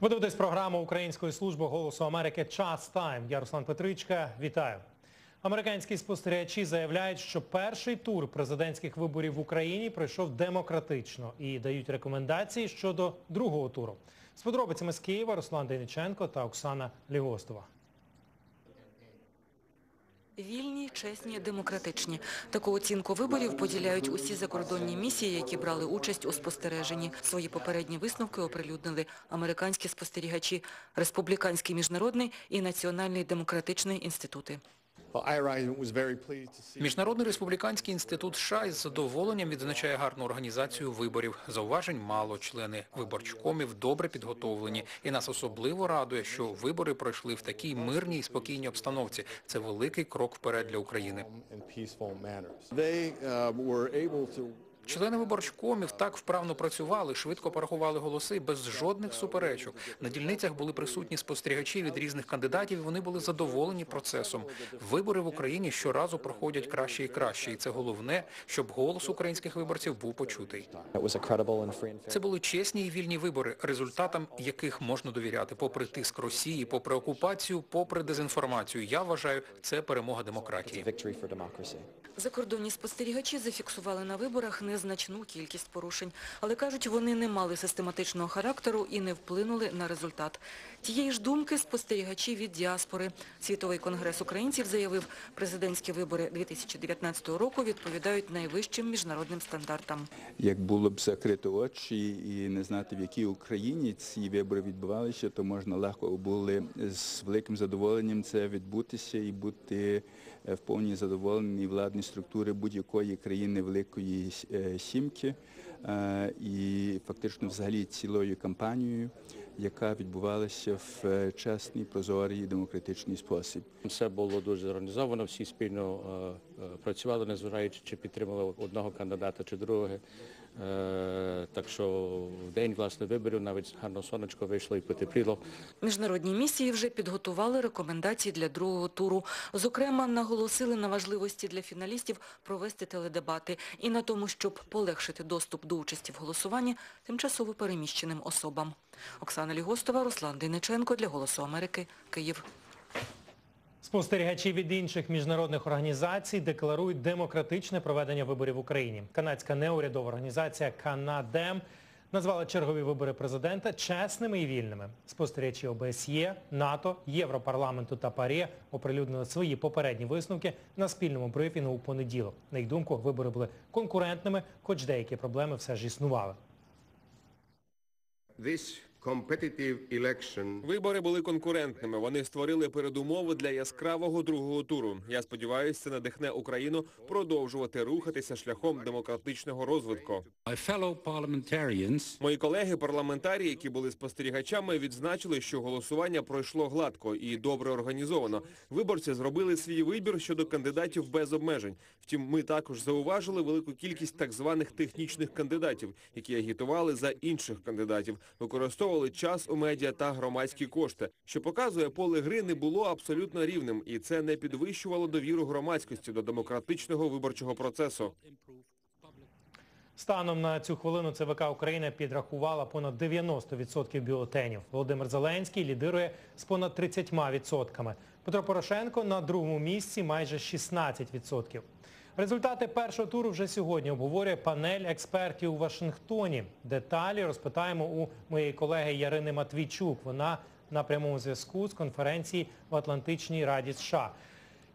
Ви дивитесь програму Української служби Голосу Америки Час Тайм. Я Руслан Петричка. Вітаю. Американські спостерігачі заявляють, що перший тур президентських виборів в Україні пройшов демократично і дають рекомендації щодо другого туру. З подробицями з Києва Руслан Дениченко та Оксана Лігостова. Вільні, чесні, демократичні. Таку оцінку виборів поділяють усі закордонні місії, які брали участь у спостереженні. Свої попередні висновки оприлюднили американські спостерігачі, Республіканський міжнародний і Національний демократичний інститути. Міжнародний республіканський інститут США із задоволенням відзначає гарну організацію виборів. Зауважень мало. Члени виборчкомів добре підготовлені. І нас особливо радує, що вибори пройшли в такій мирній і спокійній обстановці. Це великий крок вперед для України. Члени виборчкомів так вправно працювали, швидко порахували голоси без жодних суперечок. На дільницях були присутні спостерігачі від різних кандидатів, і вони були задоволені процесом. Вибори в Україні щоразу проходять краще і краще, і це головне, щоб голос українських виборців був почутий. Це були чесні і вільні вибори, результатам яких можна довіряти, попри тиск Росії, попри окупацію, попри дезінформацію. Я вважаю, це перемога демократії. Закордонні спостерігачі зафіксували на виборах незначну кількість порушень, але кажуть, вони не мали систематичного характеру і не вплинули на результат. Тієї ж думки спостерігачі від діаспори. Світовий конгрес українців заявив, президентські вибори 2019 року відповідають найвищим міжнародним стандартам. Як було б закрити очі і не знати, в якій Україні ці вибори відбувалися, то можна легко були з великим задоволенням це відбутися і бути е, в повній задоволенні владні структури будь-якої країни Великої е, Сімки е, і фактично взагалі цілою кампанією, яка відбувалася в е, чесний, прозорий демократичний спосіб. Все було дуже зорганізовано, всі спільно е, е, працювали, незважаючи, чи підтримували одного кандидата чи другого. Е, так що в день власне виборів навіть гарно сонечко вийшло і потепліло. Міжнародні місії вже підготували рекомендації для другого туру. Зокрема, наголосили на важливості для фіналістів провести теледебати і на тому, щоб полегшити доступ до участі в голосуванні тимчасово переміщеним особам. Оксана Лігостова, Руслан Дейниченко для «Голосу Америки», Київ. Спостерігачі від інших міжнародних організацій декларують демократичне проведення виборів в Україні. Канадська неурядова організація Канадем назвала чергові вибори президента чесними і вільними. Спостерігачі ОБСЄ, НАТО, Європарламенту та ПАРЄ оприлюднили свої попередні висновки на спільному брифінгу у понеділок. На їх думку, вибори були конкурентними, хоч деякі проблеми все ж існували. This Вибори були конкурентними. Вони створили передумови для яскравого другого туру. Я сподіваюся, це надихне Україну продовжувати рухатися шляхом демократичного розвитку. My fellow Мої колеги-парламентарі, які були спостерігачами, відзначили, що голосування пройшло гладко і добре організовано. Виборці зробили свій вибір щодо кандидатів без обмежень. Втім, ми також зауважили велику кількість так званих технічних кандидатів, які агітували за інших кандидатів, використовували час у медіа та громадські кошти, що показує, поле гри не було абсолютно рівним, і це не підвищувало довіру громадськості до демократичного виборчого процесу. Станом на цю хвилину ЦВК Україна підрахувала понад 90% бюлетенів. Володимир Зеленський лідирує з понад 30%. Петро Порошенко на другому місці майже 16%. Результати першого туру вже сьогодні обговорює панель експертів у Вашингтоні. Деталі розпитаємо у моєї колеги Ярини Матвійчук. Вона на прямому зв'язку з конференції в Атлантичній Раді США.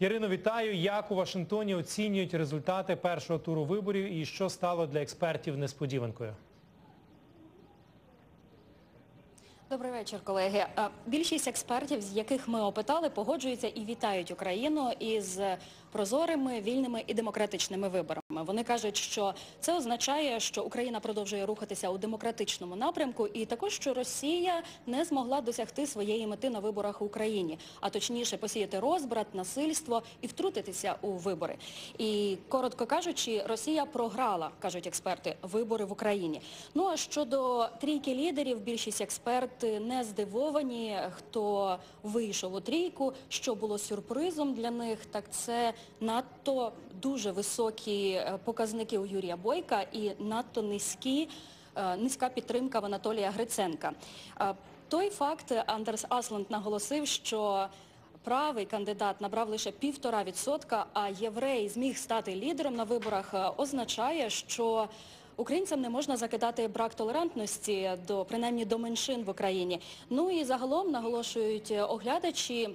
Ярино, вітаю. Як у Вашингтоні оцінюють результати першого туру виборів і що стало для експертів несподіванкою? Добрий вечір, колеги. Більшість експертів, з яких ми опитали, погоджуються і вітають Україну із прозорими, вільними і демократичними виборами. Вони кажуть, що це означає, що Україна продовжує рухатися у демократичному напрямку і також, що Росія не змогла досягти своєї мети на виборах в Україні, а точніше посіяти розбрат, насильство і втрутитися у вибори. І, коротко кажучи, Росія програла, кажуть експерти, вибори в Україні. Ну а щодо трійки лідерів, більшість експерти не здивовані, хто вийшов у трійку, що було сюрпризом для них, так це надто дуже високі е, показники у Юрія Бойка і надто низькі, е, низька підтримка в Анатолія Гриценка. Е, той факт Андерс Асланд наголосив, що правий кандидат набрав лише півтора відсотка, а єврей зміг стати лідером на виборах, означає, що Українцям не можна закидати брак толерантності до принаймні до меншин в Україні. Ну і загалом наголошують оглядачі.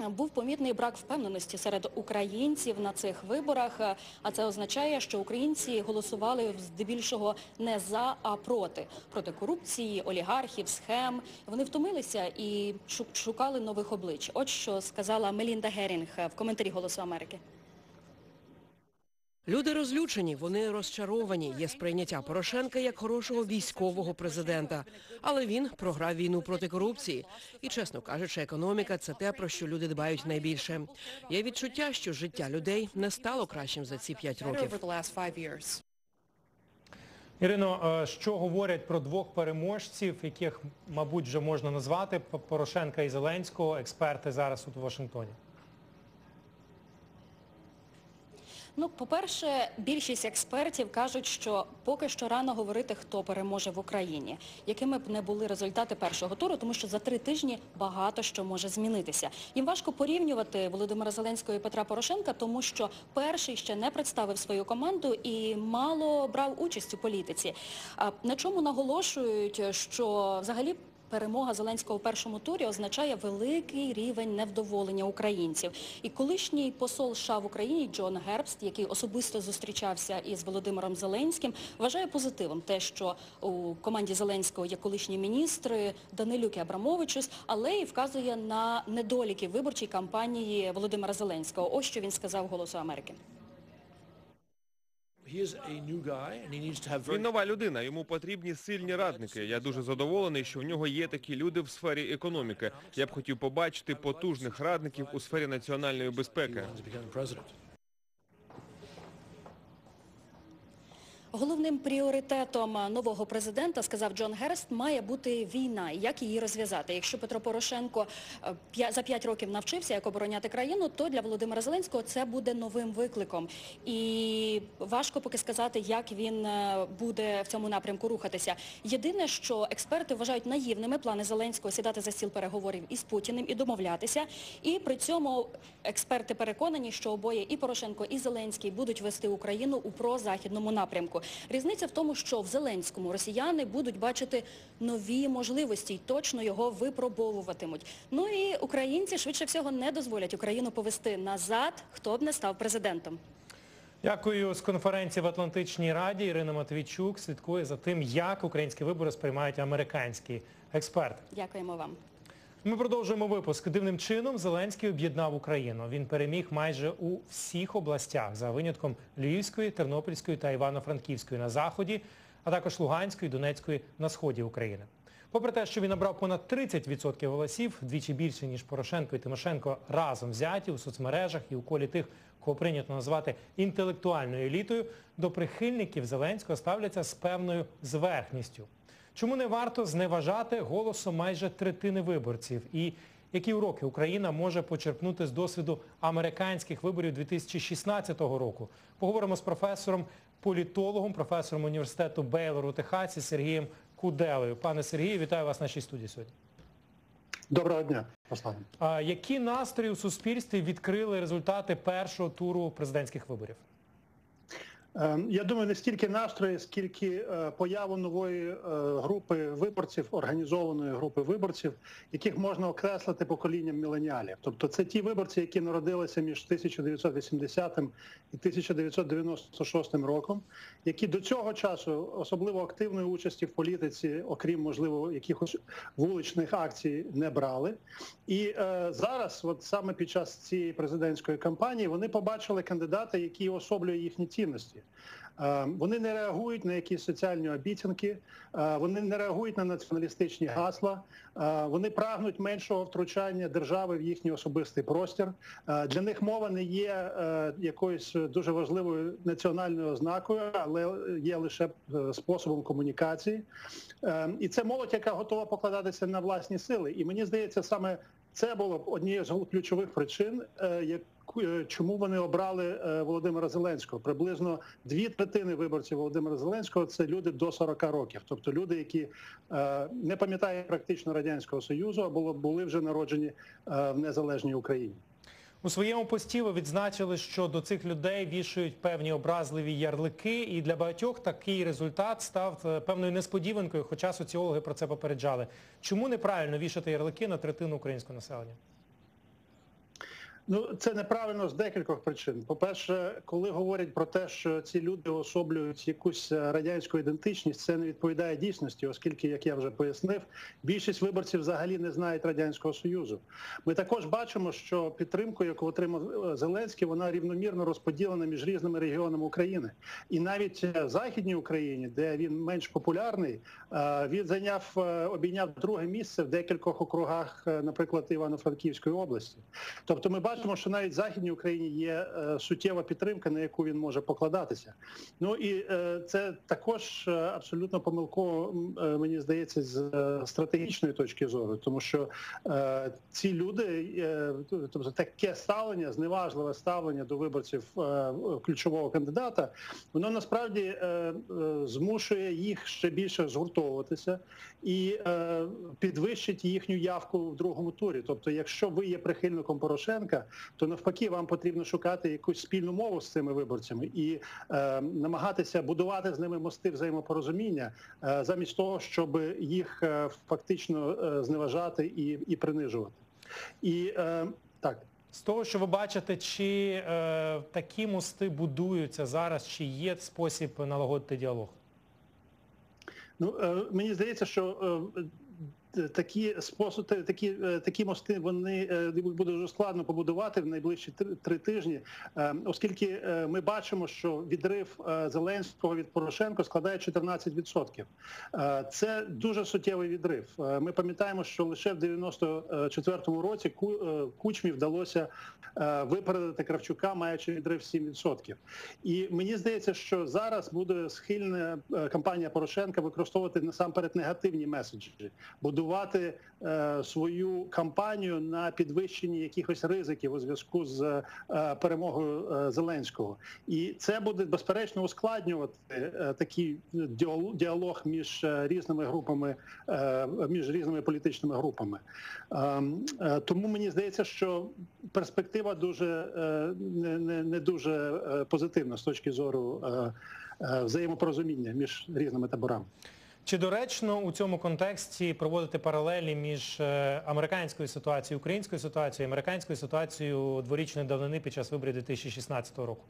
Був помітний брак впевненості серед українців на цих виборах, а це означає, що українці голосували здебільшого не за, а проти. Проти корупції, олігархів, схем. Вони втомилися і шукали нових облич. От що сказала Мелінда Герінг в коментарі «Голосу Америки». Люди розлючені, вони розчаровані. Є сприйняття Порошенка як хорошого військового президента. Але він програв війну проти корупції. І, чесно кажучи, економіка – це те, про що люди дбають найбільше. Є відчуття, що життя людей не стало кращим за ці п'ять років. Ірино, е, що говорять про двох переможців, яких, мабуть, вже можна назвати Порошенка і Зеленського, експерти зараз тут у Вашингтоні? Ну, по-перше, більшість експертів кажуть, що поки що рано говорити, хто переможе в Україні, якими б не були результати першого туру, тому що за три тижні багато що може змінитися. Їм важко порівнювати Володимира Зеленського і Петра Порошенка, тому що перший ще не представив свою команду і мало брав участь у політиці. На чому наголошують, що взагалі Перемога Зеленського в першому турі означає великий рівень невдоволення українців. І колишній посол США в Україні Джон Гербст, який особисто зустрічався із Володимиром Зеленським, вважає позитивом те, що у команді Зеленського є колишні міністри Данилюк і Абрамовичус, але і вказує на недоліки виборчої кампанії Володимира Зеленського. Ось що він сказав «Голосу Америки». Він нова людина, йому потрібні сильні радники. Я дуже задоволений, що в нього є такі люди в сфері економіки. Я б хотів побачити потужних радників у сфері національної безпеки. Головним пріоритетом нового президента, сказав Джон Герст, має бути війна. Як її розв'язати? Якщо Петро Порошенко е, за п'ять років навчився, як обороняти країну, то для Володимира Зеленського це буде новим викликом. І важко поки сказати, як він е, буде в цьому напрямку рухатися. Єдине, що експерти вважають наївними плани Зеленського сідати за стіл переговорів із Путіним і домовлятися. І при цьому експерти переконані, що обоє і Порошенко, і Зеленський будуть вести Україну у прозахідному напрямку. Різниця в тому, що в Зеленському росіяни будуть бачити нові можливості і точно його випробовуватимуть. Ну і українці швидше всього не дозволять Україну повести назад, хто б не став президентом. Дякую з конференції в Атлантичній Раді. Ірина Матвійчук слідкує за тим, як українські вибори сприймають американські експерти. Дякуємо вам. Ми продовжуємо випуск. Дивним чином Зеленський об'єднав Україну. Він переміг майже у всіх областях, за винятком Львівської, Тернопільської та Івано-Франківської на заході, а також Луганської, Донецької на сході України. Попри те, що він набрав понад 30% голосів, вдвічі більше, ніж Порошенко і Тимошенко разом взяті у соцмережах і у колі тих, кого прийнято назвати інтелектуальною елітою, до прихильників Зеленського ставляться з певною зверхністю. Чому не варто зневажати голосом майже третини виборців? І які уроки Україна може почерпнути з досвіду американських виборів 2016 року? Поговоримо з професором, політологом, професором університету Бейлор у Техасі Сергієм Куделею. Пане Сергію, вітаю вас в нашій студії сьогодні. Доброго дня, Руслан. А які настрої у суспільстві відкрили результати першого туру президентських виборів? Е, Я думаю, не стільки настрої, скільки е, появу нової е, групи виборців, організованої групи виборців, яких можна окреслити поколінням міленіалів. Тобто це ті виборці, які народилися між 1980 і 1996 роком, які до цього часу особливо активної участі в політиці, окрім можливо якихось вуличних акцій, не брали. І е, зараз, от саме під час цієї президентської кампанії, вони побачили кандидата, який особлює їхні цінності. Е, Вони не реагують на якісь соціальні обіцянки, е, вони не реагують на націоналістичні гасла, е, вони прагнуть меншого втручання держави в їхній особистий простір. Для них мова не є якоюсь дуже важливою національною ознакою, але є лише способом комунікації. І це молодь, яка готова покладатися на власні сили. І мені здається, саме це було однією з ключових причин, чому вони обрали е, Володимира Зеленського. Приблизно дві третини виборців Володимира Зеленського це люди до 40 років, тобто люди, які е, не пам'ятають практично радянського союзу або були вже народжені е, в незалежній Україні. У своєму пості ви відзначили, що до цих людей вішають певні образливі ярлики, і для багатьох такий результат став е, певною несподіванкою, хоча соціологи про це попереджали. Чому неправильно вішати ярлики на третину українського населення? Ну, це неправильно з декількох причин. По-перше, коли говорять про те, що ці люди особлюють якусь е, радянську ідентичність, це не відповідає дійсності, оскільки, як я вже пояснив, більшість виборців взагалі не знають радянського союзу. Ми також бачимо, що підтримку, яку отримав е, Зеленський, вона рівномірно розподілена між різними регіонами України. І навіть е, в західній Україні, де він менш популярний, він зайняв обійняв друге місце в декількох округах, наприклад, Івано-Франківської області. Тобто ми бачимо, що навіть в Західній Україні є е, суттєва підтримка, на яку він може покладатися. Ну і е, це також е, абсолютно помилково, мені здається, з стратегічної точки зору, тому що ці люди, тобто таке ставлення, зневажливе ставлення до виборців ключового кандидата, воно насправді змушує їх ще більше згуртовуватися і підвищить їхню явку в другому турі. Тобто, якщо ви є прихильником Порошенка, то навпаки вам потрібно шукати якусь спільну мову з цими виборцями і е, намагатися будувати з ними мости взаємопорозуміння, е, замість того, щоб їх е, фактично е, зневажати і, і принижувати. І е, так. З того, що ви бачите, чи е, такі мости будуються зараз, чи є спосіб налагодити діалог? Ну е, мені здається, що е, такі способи, такі е, такі мости вони е, буде дуже складно побудувати в найближчі три, тижні, е, оскільки ми бачимо, що відрив Зеленського від Порошенка складає 14%. Е, Це дуже суттєвий відрив. Ми пам'ятаємо, що лише в 94-му році Кучмі вдалося випередити Кравчука, маючи відрив 7%. І мені здається, що зараз буде схильна кампанія Порошенка використовувати насамперед негативні меседжі, будувати е, свою кампанію на підвищенні якихось ризиків у зв'язку з е, перемогою е, Зеленського. І це буде безперечно ускладнювати е, такий діалог між е, різними групами, е, між різними політичними групами. Ем, Тому мені здається, що перспектива дуже не, не, не дуже позитивна з точки зору взаємопорозуміння між різними таборами. Чи доречно у цьому контексті проводити паралелі між е, американською ситуацією, українською ситуацією, американською ситуацією дворічної давнини під час виборів 2016 року?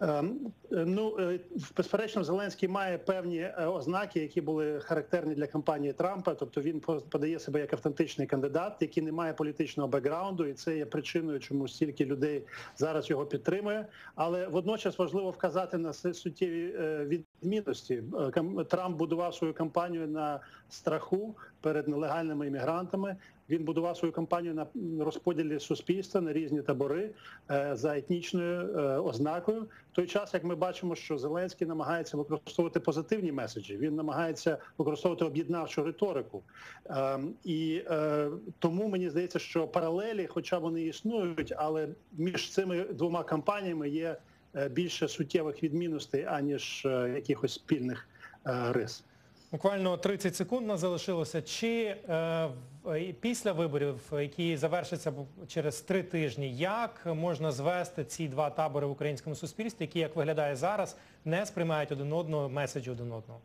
Ем, Ну, е, безперечно, Зеленський має певні е, ознаки, які були характерні для кампанії Трампа. Тобто він подає себе як автентичний кандидат, який не має політичного бекграунду, і це є причиною, чому стільки людей зараз його підтримує. Але водночас важливо вказати на суттєві відмінності. Е, Трамп будував свою кампанію на страху перед нелегальними іммігрантами. Він будував свою кампанію на розподілі суспільства на різні табори е, за етнічною е, ознакою. В той час, як ми бачимо, що Зеленський намагається використовувати позитивні меседжі, він намагається використовувати об'єднавчу риторику. Ем, І тому мені здається, що паралелі, хоча вони існують, але між цими двома кампаніями є більше суттєвих відмінностей, аніж е, якихось спільних е, рис. Буквально 30 секунд нас залишилося. Чи е, після виборів, які завершаться через три тижні, як можна звести ці два табори в українському суспільстві, які, як виглядає зараз, не сприймають один одного, меседжі один одного?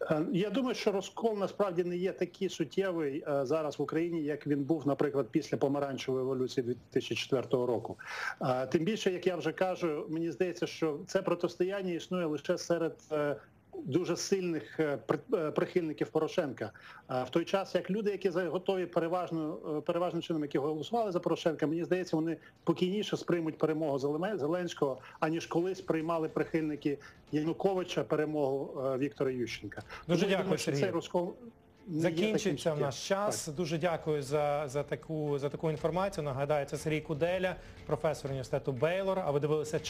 Е, Я думаю, що розкол насправді не є такий суттєвий е, зараз в Україні, як він був, наприклад, після помаранчевої революції 2004 року. Е, Тим більше, як я вже кажу, мені здається, що це протистояння існує лише серед дуже сильних е, е, прихильників Порошенка. В той час, як люди, які готові переважно е, переважним чином, які голосували за Порошенка, мені здається, вони спокійніше сприймуть перемогу Зеленського, аніж колись приймали прихильники Януковича перемогу е, Віктора Ющенка. Дуже Тому дякую, Сергій. цей розкол Закінчується в наш час. Так. Дуже дякую за, за, таку, за таку інформацію. Нагадаю, це Сергій Куделя, професор університету Бейлор. А ви дивилися час.